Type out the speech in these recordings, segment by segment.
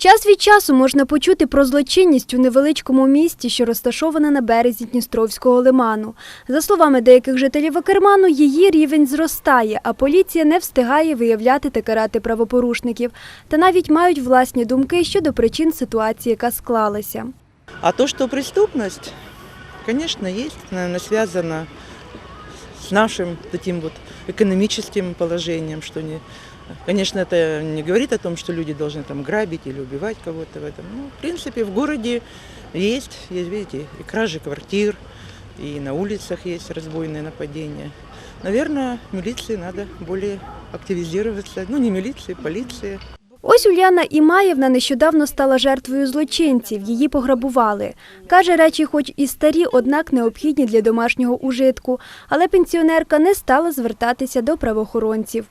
Час від часу можна почути про злочинність у невеличкому місті, що розташоване на березі Дністровського лиману. За словами деяких жителів Акерману, її рівень зростає, а поліція не встигає виявляти та карати правопорушників. Та навіть мають власні думки щодо причин ситуації, яка склалася. А то, что преступность, конечно, есть, наверное, связана с нашим таким вот экономическим положением, что не, конечно, это не говорит о том, что люди должны там грабить или убивать кого-то в этом. Ну, в принципе, в городе есть, есть, видите, и кражи квартир, и на улицах есть разбойные нападения. Наверное, милиции надо более активизироваться. Ну, не милиции, полиции. Ось Уляна Імаєвна нещодавно стала жертвою злочинців. Її пограбували. Каже, речі, хоч і старі, однак необхідні для домашнього ужитку. Але пенсіонерка не стала звертатися до правоохоронців.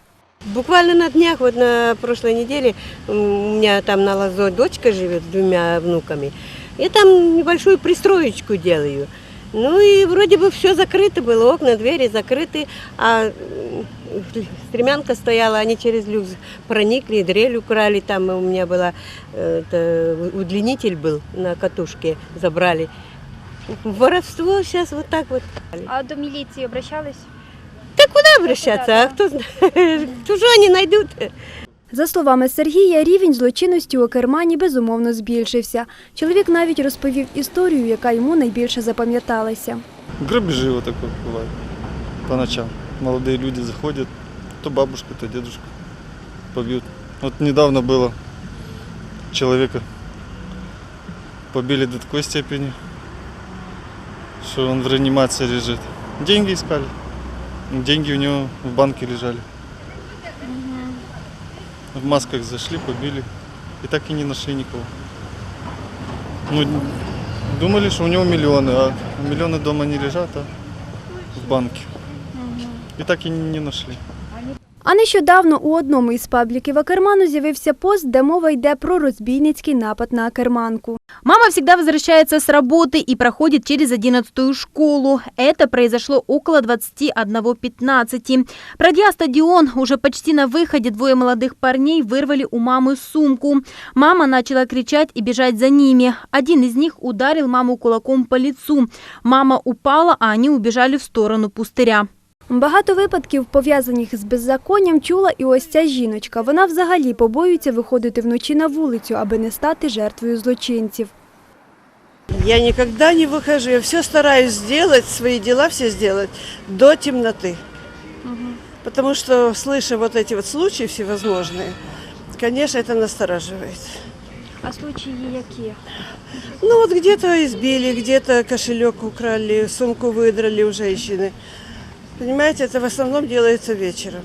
Буквально на днях, вот на прошлой неделе, м, у меня там на Лозой дочка живет с двумя внуками. Я там небольшую пристроечку делаю. Ну и вроде бы все закрыто было, окна, двери закрыты, а м, стремянка стояла, они через люк проникли, дрель украли, там у меня была, э, это, удлинитель был на катушке, забрали. Воровство сейчас вот так вот. А до міліції обращались? Куда обращаться, а кто знает, чужое не найдут. За словами Сергія, рівень злочинності у Акермані безумовно збільшився. Чоловік навіть розповів історію, яка йому найбільше запам'яталася. Грабежи вот такое бывает по ночам. Молодые люди заходят, то бабушка, то дедушка побьют. Вот недавно было человека побили до такой степени, что он в реанимации лежит. Деньги искали. Деньги у него в банке лежали. В масках зашли, побили. И так и не нашли никого. Ну, думали, что у него миллионы, а миллионы дома не лежат, а в банке И так и не нашли. А нещодавно у одному із пабліків Акерману з'явився пост, де мова йде про розбійницький напад на Акерманку. Мама всегда возвращается с работы и проходит через 11 школу. Это произошло около 21.15. Пройдя стадион, уже почти на выходе двое молодых парней вырвали у мамы сумку. Мама начала кричать и бежать за ними. Один из них ударил маму кулаком по лицу. Мама упала, а они убежали в сторону пустыря. Багато випадків, пов'язаних з беззаконням, чула і ось ця жіночка. Вона взагалі побоюється виходити вночі на вулицю, аби не стати жертвою злочинців. Я никогда не выхожу. Я все стараюсь сделать, свои дела все сделать до темноты. Потому что, слыша вот эти вот случаи всевозможные, конечно, это настораживает. А случаї які? Ну вот где-то избили, где-то кошелек украли, сумку выдрали у женщины. Понимаете, это в основном делается вечером,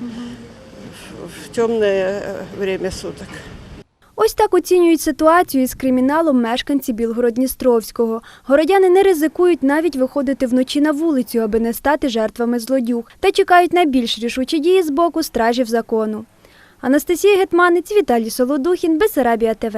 в, темное э, время суток. Ось так оцінюють ситуацію із криміналом мешканці Білгород-Дністровського. Городяни не ризикують навіть виходити вночі на вулицю, аби не стати жертвами злодюг, та чекають на більш рішучі дії з боку стражів закону. Анастасія Гетманець, Віталій Солодухін, Бесарабія ТВ.